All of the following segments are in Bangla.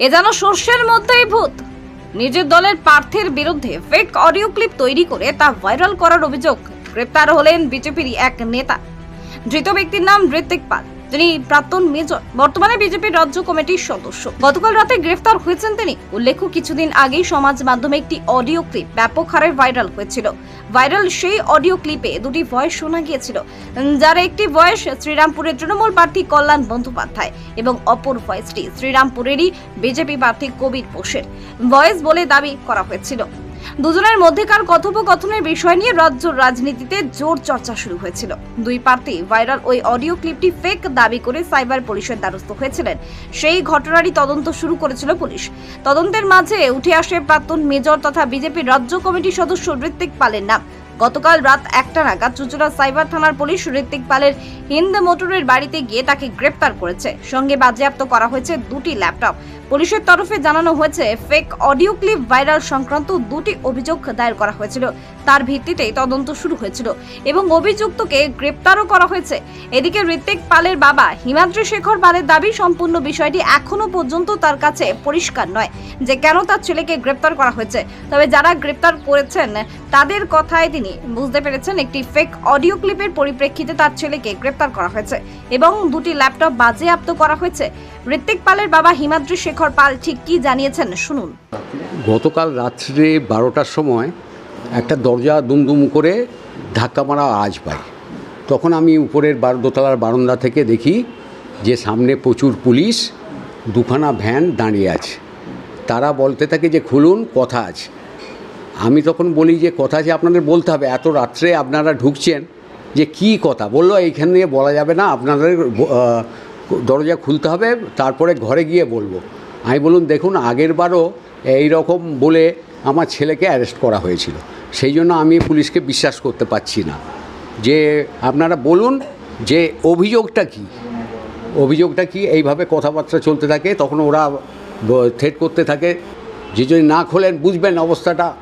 এ যেন সর্ষের মধ্যেই ভূত। নিজের দলের প্রার্থীর বিরুদ্ধে ফেক অডিও ক্লিপ তৈরি করে তা ভাইরাল করার অভিযোগ। গ্রেপ্তার হলেন বিজেপির এক নেতা। ধৃত ব্যক্তির নাম ঋত্বিক পাল। তিনি প্রাক্তন মেজর, বর্তমানে বিজেপির রাজ্য কমিটির সদস্য। গতকাল রাতে গ্রেফতার হয়েছেন তিনি। উল্লেখ্য, কিছুদিন আগেই সমাজ মাধ্যমে একটি অডিও ক্লিপ ব্যাপক হারে ভাইরাল হয়েছিল। ভাইরাল সেই অডিও ক্লিপে দুটি ভয়েস শোনা গিয়েছিল। যার একটি ভয়েস শ্রীরামপুরের তৃণমূল প্রার্থী কল্যাণ বন্দ্যোপাধ্যায় এবং অপর ভয়েসটি শ্রীরামপুরেরই বিজেপি প্রার্থী কবির বোসের। ভয়েস বলে দাবি করা হয়েছিল। দুজনের মধ্যেকার কথোপকথনের বিষয় নিয়ে রাজ্য রাজনীতিতে জোর চর্চা শুরু হয়েছিল। দুই প্রার্থী ভাইরাল ওই অডিও ক্লিপটি ফেক দাবি করে সাইবার পুলিশের দ্বারস্থ হয়েছিলেন। সেই ঘটনারই তদন্ত শুরু করেছিল পুলিশ। তদন্তের মাঝে উঠে আসে প্রাক্তন মেজর তথা বিজেপির রাজ্য কমিটির সদস্য ঋত্বিক পালের নাম। গতকাল রাত একটা নাগাদ চুচুড়া সাইবার থানার পুলিশ ঋত্বিক পালের হিন্দ মোটরের বাড়িতে গিয়ে তাকে গ্রেপ্তার করেছে। সঙ্গে বাজেয়াপ্ত করা হয়েছে দুটি ল্যাপটপ। পুলিশের তরফে জানানো হয়েছে ফেক অডিও ক্লিপ ভাইরাল সংক্রান্ত দুটি অভিযোগ দায়ের করা হয়েছিল। তার ভিত্তিতেই তদন্ত শুরু হয়েছিল এবং অভিযুক্তকে গ্রেপ্তারও করা হয়েছে। এদিকে ঋত্বিক পালের বাবা হিমাদ্রি শেখর পালের দাবি, সম্পূর্ণ বিষয়টি এখনও পর্যন্ত তার কাছে পরিষ্কার নয় যে কেন তার ছেলেকে গ্রেপ্তার করা হয়েছে। তবে যারা গ্রেপ্তার করেছেন, তাদের কথায় তিনি বুঝতে পেরেছেন একটি ফেক অডিও ক্লিপের পরিপ্রেক্ষিতে তার ছেলেকে গ্রেপ্তার করা হয়েছে এবং দুটি ল্যাপটপ বাজেয়াপ্ত করা হয়েছে। ঋত্বিক পালের বাবা হিমাদ্রি শেখর পাল ঠিক কি জানিয়েছেন শুনুন। গতকাল রাত্রে বারোটার সময় একটা দরজা দুমদুম করে ধাক্কা মারা আজ পাই। তখন আমি উপরের বার, দোতলার বারান্দা থেকে দেখি যে সামনে প্রচুর পুলিশ, দুখানা ভ্যান দাঁড়িয়ে আছে। তারা বলতে থাকে যে, খুলুন, কথা আছে। আমি তখন বলি যে, কথা আছে, আপনাদের বলতে হবে। এত রাত্রে আপনারা ঢুকছেন যে কি কথা? বলল, এইখান দিয়ে বলা যাবে না, আপনাদের দরজা খুলতে হবে, তারপরে ঘরে গিয়ে বলব। আমি বলুন দেখুন, আগের বারও এই রকম বলে আমার ছেলেকে অ্যারেস্ট করা হয়েছিল। সেই জন্য আমি পুলিশকে বিশ্বাস করতে পারছি না। যে আপনারা বলুন যে অভিযোগটা কী? অভিযোগটা কি? এইভাবে কথাবার্তা চলতে থাকে, তখন ওরা থ্রেট করতে থাকে। যে যদি না খোলেন, বুঝবেন অবস্থাটা।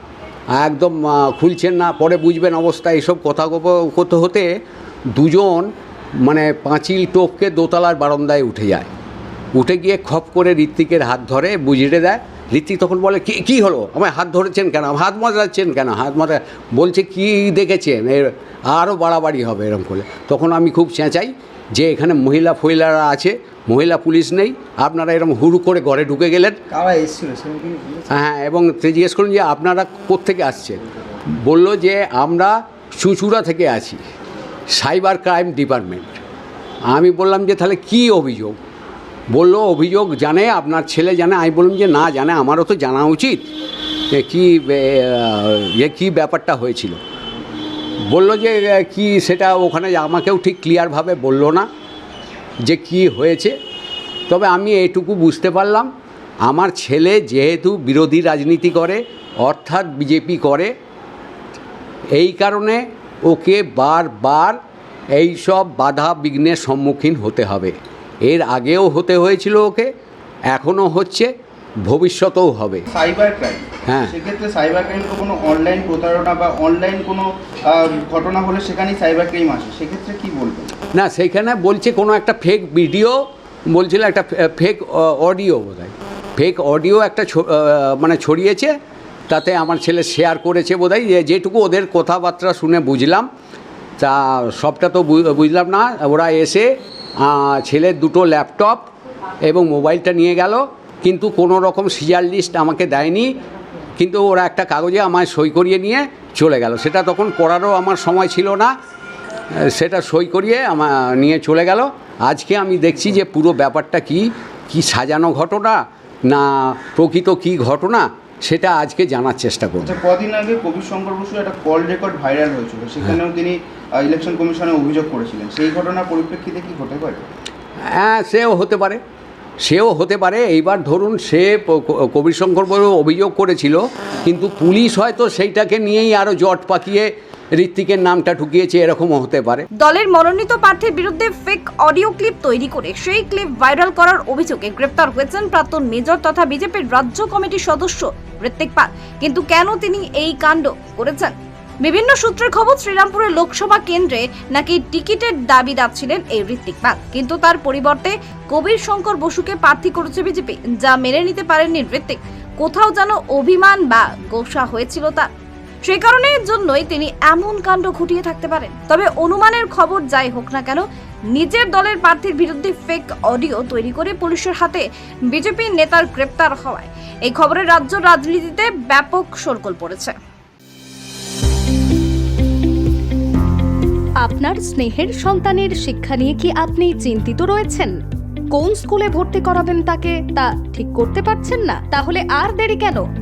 একদম খুলছেন না, পরে বুঝবেন অবস্থা। এইসব কথা করতে হতে দুজন মানে পাঁচিল টোপকে দোতলার বারান্দায় উঠে যায়। উঠে গিয়ে খপ করে ঋত্বিকের হাত ধরে বুঝিয়ে দেয় ঋত্বিক তখন বলে কি কী হলো? আমায় হাত ধরেছেন কেন? হাত মাজাচ্ছেন কেন? হাত মাজা বলছে কি দেখেছেন? এর আরও বাড়াবাড়ি হবে এরকম করে তখন আমি খুব চেঁচাই যে এখানে মহিলা ফহিলারা আছে মহিলা পুলিশ নেই আপনারা এরকম হুড়ু করে ঘরে ঢুকে গেলেন? হ্যাঁ এবং জিজ্ঞেস করুন যে আপনারা কোত্থেকে আসছেন? বলল যে আমরা চুচুড়া থেকে আছি। Cyber crime department. আমি বললাম যে, তাহলে কি অভিযোগ? বলল, অভিযোগ জানে, আপনার ছেলে জানে। আমি বললাম যে, না জানে, আমারও তো জানা উচিত কী যে কী ব্যাপারটা হয়েছিল। বলল যে কি সেটা ওখানে আমাকেও ঠিক ক্লিয়ারভাবে বলল না যে, কি হয়েছে। তবে আমি এইটুকু বুঝতে পারলাম, আমার ছেলে যেহেতু বিরোধী রাজনীতি করে, অর্থাৎ বিজেপি করে, এই কারণে ওকে বারবার এই সব বাধা বিঘ্নের সম্মুখীন হতে হবে। এর আগেও হতে হয়েছিল ওকে এখনও হচ্ছে ভবিষ্যতেও হবে। Cyber crime. হ্যাঁ। সেক্ষেত্রে সাইবার ক্রাইম তো কোনো অনলাইন প্রতারণা বা অনলাইন কোনো ঘটনা হলে সেখানেই সাইবার ক্রাইম আসে। সেক্ষেত্রে কি বলবেন? না সেইখানে বলছে কোনো একটা ফেক ভিডিও বলছিল একটা ফেক অডিও বোধ হয় ফেক অডিও একটা মানে ছড়িয়েছে তাতে আমার ছেলে শেয়ার করেছে বোধ হয় যেটুকু ওদের কথাবার্তা শুনে বুঝলাম, তা সবটা তো বুঝলাম না। ওরা এসে ছেলের দুটো ল্যাপটপ এবং মোবাইলটা নিয়ে গেল, কিন্তু কোনো রকম সিজার লিস্ট আমাকে দেয়নি, কিন্তু ওরা একটা কাগজে আমায় সই করিয়ে নিয়ে চলে গেল। সেটা তখন পড়ারও আমার সময় ছিল না, সেটা সই করিয়ে আমার নিয়ে চলে গেল। আজকে আমি দেখছি যে পুরো ব্যাপারটা কি কি সাজানো ঘটনা, না প্রকৃত কি ঘটনা সেটা আজকে জানার চেষ্টা করব। আচ্ছা কদিন আগে কবির শঙ্কর বসু একটা কল রেকর্ড ভাইরাল হয়েছিল সেখানেও তিনি ইলেকশন কমিশনে অভিযোগ করেছিলেন। সেই ঘটনার পরিপ্রেক্ষিতে কি হতে পারে? হ্যাঁ সেও হতে পারে। সেও হতে পারে। এইবার ধরুন সে কবির শঙ্কর অভিযোগ করেছিল কিন্তু পুলিশ হয়তো সেইটাকে নিয়েই আরও জট পাকিয়ে ঋত্বিকের নামটা ঢুকিয়েছে এরকমও হতে পারে। দলের মনোনীত প্রার্থীর বিরুদ্ধে ফেক অডিও ক্লিপ তৈরি করে, সেই ক্লিপ ভাইরাল করার অভিযোগে গ্রেপ্তার হয়েছেন প্রাক্তন মেজর তথা বিজেপির রাজ্য কমিটির সদস্য ঋত্বিক পাল। কিন্তু কেন তিনি এই কাণ্ড করেছেন? বিভিন্ন সূত্রের খবর, শ্রীরামপুরের লোকসভা কেন্দ্রে নাকি টিকিটের দাবিদার ছিলেন এই ঋত্বিক পাল। কিন্তু তার পরিবর্তে কবির শঙ্কর বসুকে প্রার্থী করেছে বিজেপি, যা মেনে নিতে পারেননি ঋত্বিক। কোথাও যেন অভিমান বা গোসা হয়েছিল তার। সেই কারণের জন্যই তিনি এমন কাণ্ড ঘটিয়ে থাকতে পারেন। তবে অনুমানের খবর যাই হোক না কেন, নিজের দলের প্রার্থীর বিরুদ্ধে ফেক অডিও তৈরি করে পুলিশের হাতে বিজেপি নেতার গ্রেপ্তার হওয়ায়। এই খবরের রাজ্য রাজনীতিতে ব্যাপক সরগোল পড়েছে। আপনার স্নেহের সন্তানের শিক্ষা নিয়ে কি আপনি চিন্তিত রয়েছেন? কোন স্কুলে ভর্তি করাবেন তাকে, তা ঠিক করতে পারছেন না, তাহলে আর দেরি কেন?